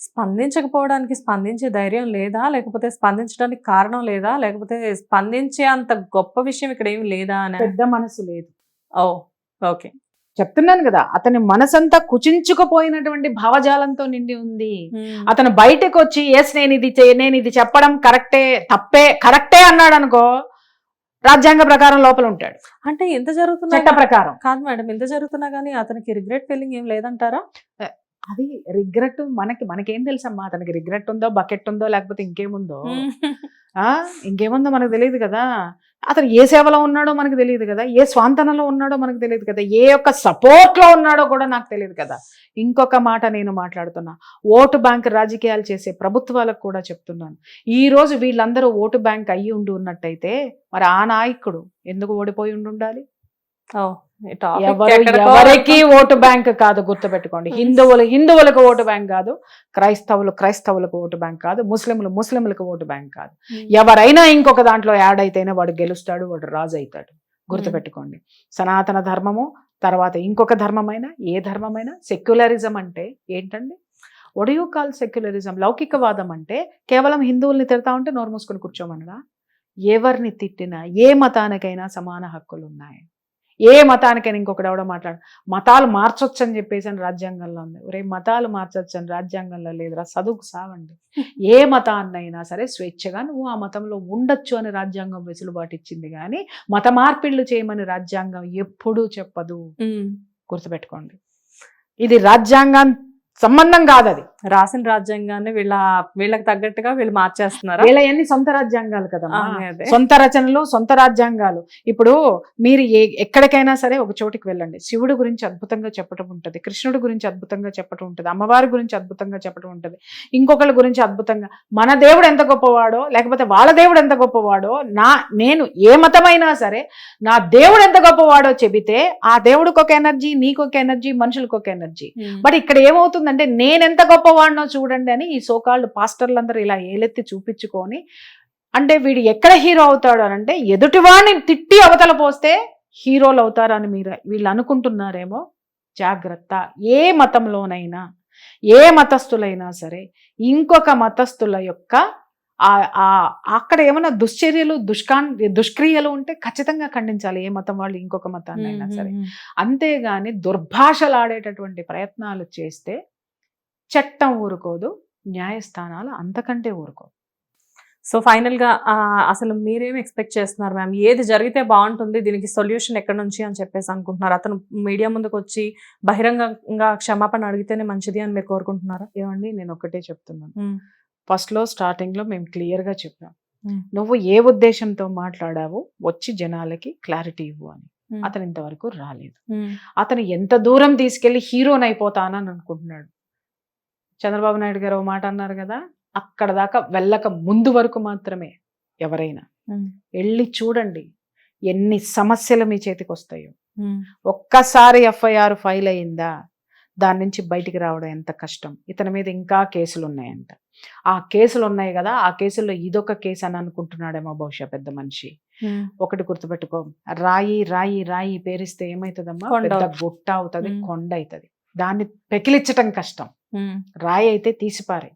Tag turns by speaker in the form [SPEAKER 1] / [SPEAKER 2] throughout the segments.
[SPEAKER 1] స్పందించకపోవడానికి స్పందించే ధైర్యం లేదా? లేకపోతే స్పందించడానికి కారణం లేదా? లేకపోతే స్పందించే అంత గొప్ప విషయం ఇక్కడ ఏమి లేదా అని?
[SPEAKER 2] పెద్ద మనసు లేదు.
[SPEAKER 1] Oh okay.
[SPEAKER 2] చెప్తున్నాను కదా అతని మనసంతా కుచించుకుపోయినటువంటి భావజాలంతో నిండి ఉంది. అతను బయటకు వచ్చి ఎస్ నేను ఇది నేను ఇది చెప్పడం కరెక్టే తప్పే కరెక్టే అన్నాడు అనుకో రాజ్యాంగ ప్రకారం లోపల ఉంటాడు.
[SPEAKER 1] అంటే ఎంత జరుగుతున్నా
[SPEAKER 2] చట్ట ప్రకారం.
[SPEAKER 1] కాదు మేడం ఎంత జరుగుతున్నా కానీ అతనికి రిగ్రెట్ ఫీలింగ్ ఏం లేదంటారా?
[SPEAKER 2] అది రిగ్రెట్ మనకి మనకేం తెలుసమ్మా? అతనికి రిగ్రెట్ ఉందో బకెట్ ఉందో లేకపోతే ఇంకేముందో? ఆ? ఇంకేముందో మనకు తెలియదు కదా? అతను ఏ సేవలో ఉన్నాడో మనకు తెలియదు కదా? ఏ స్వాంతనలో ఉన్నాడో మనకు తెలియదు కదా? ఏ యొక్క సపోర్ట్లో ఉన్నాడో కూడా నాకు తెలియదు కదా? ఇంకొక మాట నేను మాట్లాడుతున్నా. ఓటు బ్యాంక్ రాజకీయాలు చేసే ప్రభుత్వాలకు కూడా చెప్తున్నాను. ఈ రోజు వీళ్ళందరూ ఓటు బ్యాంక్ అయ్యి ఉండి ఉన్నట్టయితే మరి ఆ నాయకుడు ఎందుకు ఓడిపోయి ఉండి ఉండాలి
[SPEAKER 1] ఓ,
[SPEAKER 2] ఎవరికి ఓటు బ్యాంక్ కాదు గుర్తుపెట్టుకోండి. హిందువులు హిందువులకు ఓటు బ్యాంక్ కాదు క్రైస్తవులు క్రైస్తవులకు ఓటు బ్యాంక్ కాదు ముస్లింలు ముస్లింలకు ఓటు బ్యాంక్ కాదు. ఎవరైనా ఇంకొక దాంట్లో యాడ్ అయితేనే వాడు గెలుస్తాడు వాడు రాజు అవుతాడు. గుర్తుపెట్టుకోండి. సనాతన ధర్మము తర్వాత ఇంకొక ధర్మమైనా ఏ ధర్మమైనా సెక్యులరిజం అంటే ఏంటండి? ఒడియూ కాల్ సెక్యులరిజం లౌకికవాదం అంటే కేవలం హిందువుల్ని తిడతా ఉంటే నోరు మూసుకొని కూర్చోమనడా ఎవరిని తిట్టినా ఏ మతానికైనా సమాన హక్కులు ఉన్నాయి ఏ మతానికైనా ఇంకొకటి ఎవడో మాట్లాడు. మతాలు మార్చొచ్చు అని చెప్పేసి అని రాజ్యాంగంలో ఉంది. ఒరే మతాలు మార్చొచ్చు అని రాజ్యాంగంలో లేదురా చదువుకు సావండి. ఏ మతాన్నైనా సరే స్వేచ్ఛగా నువ్వు ఆ మతంలో ఉండొచ్చు అని రాజ్యాంగం వెసులుబాటు ఇచ్చింది కానీ మత మార్పిళ్ళు చేయమని రాజ్యాంగం ఎప్పుడూ చెప్పదు. గుర్తుపెట్టుకోండి. ఇది రాజ్యాంగం సంబంధం కాదు అది
[SPEAKER 1] రాసిన రాజ్యాంగాన్ని వీళ్ళ వీళ్ళకి తగ్గట్టుగా వీళ్ళు మార్చేస్తున్నారా?
[SPEAKER 2] వీళ్ళ సొంత రాజ్యాంగాలు కదా. సొంత రచనలు సొంత రాజ్యాంగాలు. ఇప్పుడు మీరు ఏ ఎక్కడికైనా సరే ఒక చోటికి వెళ్ళండి. శివుడు గురించి అద్భుతంగా చెప్పడం ఉంటుంది కృష్ణుడి గురించి అద్భుతంగా చెప్పడం ఉంటుంది అమ్మవారి గురించి అద్భుతంగా చెప్పడం ఉంటుంది ఇంకొకళ్ళ గురించి అద్భుతంగా. మన దేవుడు ఎంత గొప్పవాడో లేకపోతే వాళ్ళ దేవుడు ఎంత గొప్పవాడో నా నేను ఏ మతమైనా సరే నా దేవుడు ఎంత గొప్పవాడో చెబితే ఆ దేవుడికి ఒక ఎనర్జీ నీకు ఒక ఎనర్జీ మనుషులకు ఒక ఎనర్జీ. బట్ ఇక్కడ ఏమవుతుందంటే నేనెంత గొప్పవాడినో చూడండి అని ఈ సోకాళ్ళు పాస్టర్లందరూ ఇలా ఏలెత్తి చూపించుకొని అంటే వీడు ఎక్కడ హీరో అవుతాడు అని అంటే ఎదుటివాడిని తిట్టి అవతల పోస్తే హీరోలు అవుతారని మీరు వీళ్ళు అనుకుంటున్నారేమో? జాగ్రత్త. ఏ మతంలోనైనా ఏ మతస్థులైనా సరే ఇంకొక మతస్థుల యొక్క ఆ- ఆ- అక్కడ ఏమైనా దుశ్చర్యలు దుష్కాన్ దుష్క్రియలు ఉంటే ఖచ్చితంగా ఖండించాలి. ఏ మతం వాళ్ళు ఇంకొక మతాన్ని అయినా సరే. అంతేగాని దుర్భాషలాడేటటువంటి ప్రయత్నాలు చేస్తే చట్టం ఊరుకోదు న్యాయస్థానాలు అంతకంటే ఊరుకోదు
[SPEAKER 1] సో ఫైనల్గా ఆ, అసలు మీరేం ఎక్స్పెక్ట్ చేస్తున్నారు మ్యామ్? ఏది జరిగితే బాగుంటుంది దీనికి సొల్యూషన్ ఎక్కడ నుంచి అని చెప్పేసి అనుకుంటున్నారు? అతను మీడియా ముందుకు వచ్చి బహిరంగంగా క్షమాపణ అడిగితేనే మంచిది అని మీరు కోరుకుంటున్నారా?
[SPEAKER 2] ఏమండి నేను ఒకటే చెప్తున్నాను.
[SPEAKER 1] ఉమ్.
[SPEAKER 2] ఫస్ట్లో స్టార్టింగ్లో మేము క్లియర్గా చెప్పాం. నువ్వు ఏ ఉద్దేశంతో మాట్లాడావు వచ్చి జనాలకి క్లారిటీ ఇవ్వు అని. అతను ఇంతవరకు రాలేదు. అతను ఎంత దూరం తీసుకెళ్ళి హీరోని అయిపోతానని అనుకుంటున్నాడు. చంద్రబాబు నాయుడు గారు మాట అన్నారు కదా అక్కడ దాకా వెళ్ళక ముందు వరకు మాత్రమే ఎవరైనా. వెళ్ళి చూడండి ఎన్ని సమస్యలు మీ చేతికి వస్తాయో. ఒక్కసారి ఎఫ్ఐఆర్ ఫైల్ అయిందా దాని నుంచి బయటికి రావడం ఎంత కష్టం ఇతని మీద ఇంకా కేసులు ఉన్నాయంట ఆ కేసులు ఉన్నాయి కదా ఆ కేసుల్లో ఇదొక కేసు అని అనుకుంటున్నాడేమో బహుశా పెద్ద మనిషి. ఒకటి గుర్తుపెట్టుకో రాయి రాయి రాయి పేరిస్తే ఏమైతుందమ్మా
[SPEAKER 1] కొండ
[SPEAKER 2] పెద్ద
[SPEAKER 1] అవుతుంది.
[SPEAKER 2] గుట్ట అవుతుంది. కొండ అవుతుంది దాన్ని పెకిలిచ్చటం కష్టం. రాయి అయితే తీసిపారే.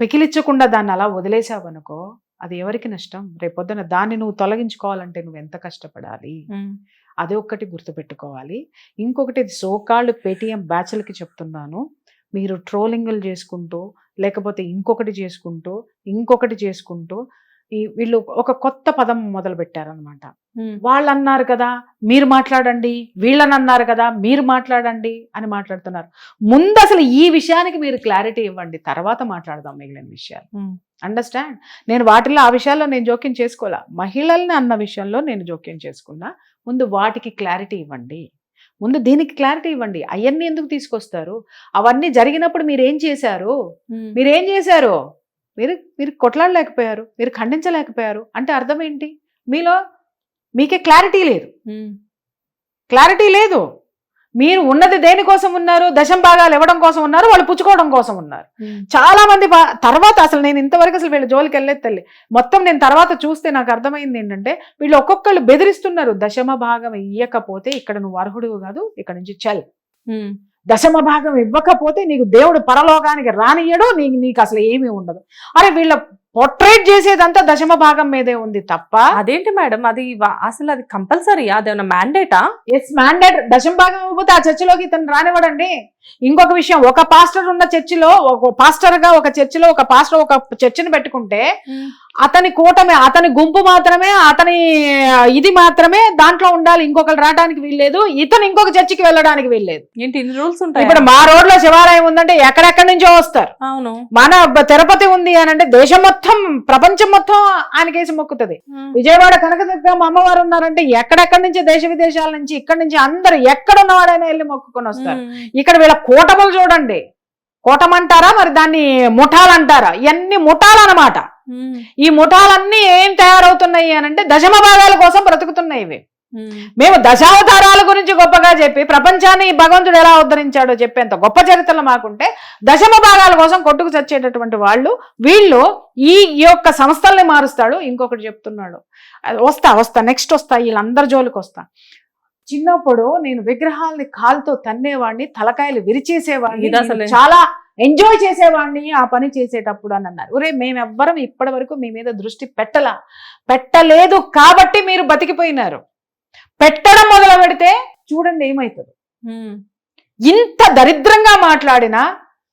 [SPEAKER 2] పెకిలిచ్చకుండా దాన్ని అలా వదిలేసావనుకో అది ఎవరికి నష్టం? రేపొద్దున దాన్ని నువ్వు తొలగించుకోవాలంటే నువ్వు ఎంత కష్టపడాలి. అది ఒక్కటి గుర్తుపెట్టుకోవాలి. ఇంకొకటి సోకాళ్ళు పేటిఎం బ్యాచ్లకి చెప్తున్నాను. మీరు ట్రోలింగ్లు చేసుకుంటూ లేకపోతే ఇంకొకటి చేసుకుంటూ ఇంకొకటి చేసుకుంటూ ఈ వీళ్ళు ఒక కొత్త పదం మొదలు పెట్టారనమాట. వాళ్ళు అన్నారు కదా మీరు మాట్లాడండి వీళ్ళని అన్నారు కదా మీరు మాట్లాడండి అని మాట్లాడుతున్నారు. ముందు అసలు ఈ విషయానికి మీరు క్లారిటీ ఇవ్వండి తర్వాత మాట్లాడదాం మిగిలిన విషయాలు. అండర్స్టాండ్? నేను వాటిలో ఆ విషయాల్లో నేను జోక్యం చేసుకోవాలా మహిళల్ని అన్న విషయంలో నేను జోక్యం చేసుకున్నా. ముందు వాటికి క్లారిటీ ఇవ్వండి. ముందు దీనికి క్లారిటీ ఇవ్వండి. అవన్నీ ఎందుకు తీసుకొస్తారు? అవన్నీ జరిగినప్పుడు మీరు ఏం చేశారు. మీరు చేశారు? మీరు మీరు కొట్లాడలేకపోయారు మీరు ఖండించలేకపోయారు అంటే అర్థం ఏంటి? మీలో మీకే క్లారిటీ లేదు. క్లారిటీ లేదు. మీరు ఉన్నది దేనికోసం ఉన్నారు? దశం భాగాలు ఇవ్వడం కోసం ఉన్నారు? వాళ్ళు పుచ్చుకోవడం కోసం ఉన్నారు. చాలా మంది తర్వాత అసలు నేను ఇంతవరకు అసలు వీళ్ళ జోలికి వెళ్ళలేదు తల్లి. మొత్తం నేను తర్వాత చూస్తే నాకు అర్థమైంది ఏంటంటే వీళ్ళు ఒక్కొక్కళ్ళు బెదిరిస్తున్నారు. దశమ భాగం ఇయ్యకపోతే ఇక్కడ నువ్వు అర్హుడు కాదు ఇక్కడ నుంచి చల్. దశమ భాగం ఇవ్వకపోతే నీకు దేవుడు పరలోకానికి రానియడు నీకు నీకు అసలు ఏమీ ఉండదు. అరే వీళ్ళ పొట్రేట్ చేసేదంతా దశమ భాగం మీదే ఉంది తప్ప.
[SPEAKER 1] అదేంటి మేడం? అది అసలు అది కంపల్సరీ అదేమన్నా మ్యాండేటా
[SPEAKER 2] ఎస్ మ్యాండేట్ దశమ భాగం ఇవ్వకపోతే ఆ చర్చిలోకి ఇతను రానివ్వడండి. ఇంకొక విషయం ఒక పాస్టర్ ఉన్న చర్చిలో ఒక పాస్టర్గా ఒక చర్చిలో ఒక పాస్టర్ ఒక చర్చిని పెట్టుకుంటే అతని కూటమి అతని గుంపు మాత్రమే అతని ఇది మాత్రమే దాంట్లో ఉండాలి. ఇంకొకరు రావడానికి వీల్లేదు. ఇతను ఇంకొక చర్చికి వెళ్ళడానికి వీల్లేదు.
[SPEAKER 1] ఏంటి ఇన్ని రూల్స్ ఉంటాయి?
[SPEAKER 2] ఇప్పుడు మా రోడ్లో శివాలయం ఉందంటే ఎక్కడెక్కడి నుంచో వస్తారు.
[SPEAKER 1] అవును.
[SPEAKER 2] మన తిరుపతి ఉంది అని అంటే దేశం మొత్తం ప్రపంచం మొత్తం ఆయనకేసి మొక్కుతుంది. విజయవాడ కనకదుర్గమ్మ అమ్మవారు ఉన్నారంటే ఎక్కడెక్కడి నుంచి దేశ విదేశాల నుంచి ఇక్కడి నుంచి అందరు ఎక్కడ ఉన్నవాడైనా వెళ్ళి మొక్కుకొని వస్తారు. ఇక్కడ వీళ్ళ కూటములు చూడండి. కూటమంటారా మరి దాన్ని ముఠాలంటారా? ఇవన్నీ ముఠాలన్నమాట. ఈ ముఠాలన్నీ ఏం తయారవుతున్నాయి అని అంటే దశమ భాగాల కోసం బ్రతుకుతున్నాయి ఇవి. మేము. దశావతారాల గురించి గొప్పగా చెప్పి ప్రపంచాన్ని ఈ భగవంతుడు ఎలా ఉద్ధరించాడో చెప్పేంత గొప్ప చరిత్రలు మాకుంటే దశమ భాగాల కోసం కొట్టుకు చచ్చేటటువంటి వాళ్ళు వీళ్ళు ఈ ఈ యొక్క సంస్థల్ని మారుస్తాడు. ఇంకొకటి చెప్తున్నాడు. వస్తా వస్తా నెక్స్ట్ వస్తా వీళ్ళందరి జోలికి వస్తా. చిన్నప్పుడు నేను విగ్రహాల్ని కాలుతో తన్నేవాడిని తలకాయలు విరిచేసేవాడిని చాలా ఎంజాయ్ చేసేవాడిని ఆ పని చేసేటప్పుడు అని అన్నారు. ఒరే మేమెవ్వరం ఇప్పటి వరకు మీ మీద దృష్టి పెట్టలా? పెట్టలేదు కాబట్టి మీరు బతికిపోయినారు. పెట్టడం మొదలు పెడితే చూడండి ఏమవుతుంది ఇంత దరిద్రంగా మాట్లాడినా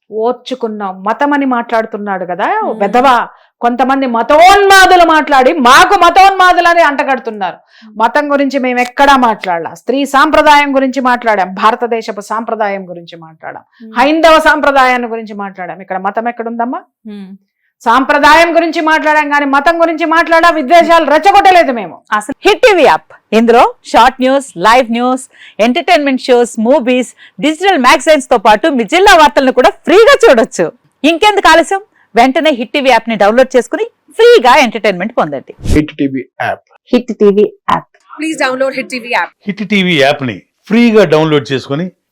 [SPEAKER 2] ఓర్చుకున్నాం మతం అని మాట్లాడుతున్నాడు కదా. పెద్దవా కొంతమంది మతోన్మాదులు మాట్లాడి మాకు మతోన్మాదులని అంటగడుతున్నారు. మతం గురించి మేము ఎక్కడా మాట్లాడలా. స్త్రీ సాంప్రదాయం గురించి మాట్లాడాం భారతదేశపు సాంప్రదాయం గురించి మాట్లాడాం హైందవ సాంప్రదాయాన్ని గురించి మాట్లాడాం. ఇక్కడ మతం ఎక్కడుందమ్మా? సాంప్రదాయం గురించి మాట్లాడాం కానీ మతం గురించి మాట్లాడా విద్వేషాలు రెచ్చగొట్టలేదు మేము.
[SPEAKER 3] Hit TV app. ఇందులో short news live news entertainment shows movies digital మ్యాగజైన్స్తో పాటు మీ జిల్లా వార్తలను కూడా ఫ్రీగా చూడొచ్చు. ఇంకెందుకు ఆలస్యం? వెంటనే హిట్ టీవీ యాప్ని డౌన్లోడ్ చేసుకుని ఫ్రీగా ఎంటర్టైన్మెంట్ పొందండి.
[SPEAKER 4] Hit TV app.
[SPEAKER 3] Hit TV app.
[SPEAKER 5] Please download Hit TV app.
[SPEAKER 6] Hit TV యాప్ని ఫ్రీగా డౌన్లోడ్ చేసుకొని